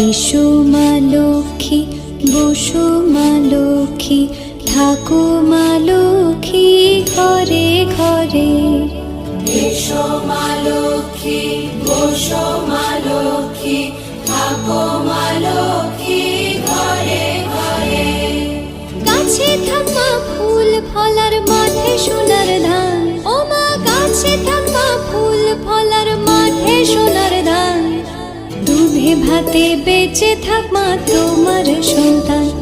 এসো মা লক্ষ্মী বসো মা লক্ষ্মী থাকো মা লক্ষ্মী ঘরে ঘরে। এসো মা লক্ষ্মী বসো মা লক্ষ্মী থাকো মা লক্ষ্মী ঘরে ঘরে। থাকা ফুল ফলার মাঠে শোনা ভাতে বেঁচে থাক মা তোমার সন্তান।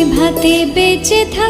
ধান দুধে ভাতে বেঁচে থাক